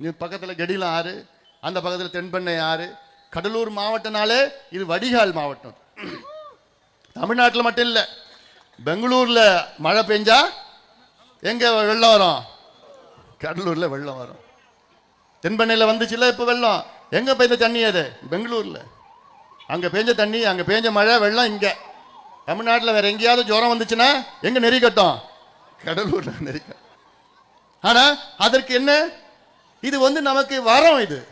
இது பக்கத்தில் கெடிலம் ஆறு அந்த பக்கத்தில் தென்பெண்ணை ஆறு. கடலூர் மாவட்டம்னாலே இது வடிகால் மாவட்டம். தமிழ்நாட்டில் மட்டும் இல்லை பெங்களூரில் மழை பெஞ்சா எங்கே வெள்ளம் வரும்? கடலூரில் வெள்ளம் வரும். தென்பெண்ணையில் வந்துச்சுல்ல இப்போ வெள்ளம்? எங்கே பெய்த தண்ணி அது? பெங்களூரில். அங்கே பெஞ்ச தண்ணி அங்கே பெஞ்ச மழை வெள்ளம் இங்கே. தமிழ்நாட்டில் வேற எங்கேயாவது ஜுரம் வந்துச்சுன்னா எங்கே நெறிக்கட்டும்? கடலூரில் நெறிக்க ஆனால் அதற்கு என்ன? இது வந்து நமக்கு வரம் இது.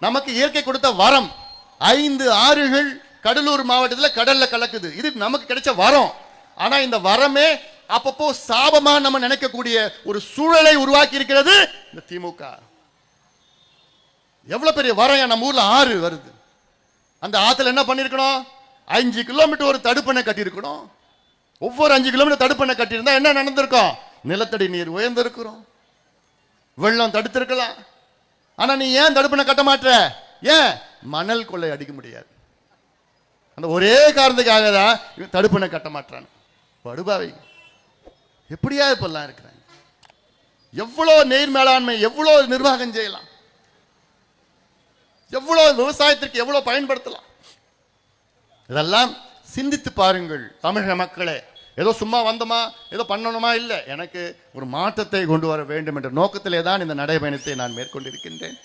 நமக்கு இயற்கை கொடுத்த வரம். ஐந்து ஆறுகள் கடலூர் மாவட்டத்தில் கடல்ல கலக்குது. இது நமக்கு கிடைச்ச வரம். ஆனா இந்த வரமே அப்பப்போ சாபமா நம்ம நினைக்கக்கூடிய ஒரு சூழலை உருவாக்கி இருக்கிறது இந்த திமுக. எவ்வளவு பெரிய வரம் நம்ம ஊர்ல ஆறு வருது. அந்த ஆத்துல என்ன பண்ணிருக்கணும்? அஞ்சு கிலோமீட்டர் ஒரு தடுப்பணை கட்டியிருக்கணும். ஒவ்வொரு அஞ்சு கிலோமீட்டர் தடுப்பணை கட்டியிருந்தா என்ன நடந்திருக்கும்? நிலத்தடி நீர் உயர்ந்திருக்கிறோம். வெள்ளம் தடுத்திருக்கலாம். ஆனா நீ ஏன் தடுப்பணை கட்ட மாட்ட ஏன்? மணல் கொள்ளை அடிக்க முடியாது. அந்த ஒரே காரணத்துக்காக தான் இவன் தடுப்பணை கட்ட மாட்டான் படுபாவை. எப்படியா இப்பெல்லாம் இருக்கிறாங்க? எவ்வளோ நீர் மேலாண்மை எவ்வளோ நிர்வாகம் செய்யலாம்? எவ்வளோ விவசாயத்திற்கு எவ்வளோ பயன்படுத்தலாம்? இதெல்லாம் சிந்தித்து பாருங்கள் தமிழக மக்களே. ஏதோ சும்மா வந்தோமா? ஏதோ பண்ணணுமா? இல்லை. எனக்கு ஒரு மாற்றத்தை கொண்டு வர வேண்டும் என்ற நோக்கத்திலே தான் இந்த நடைபயணத்தை நான் மேற்கொண்டிருக்கின்றேன்.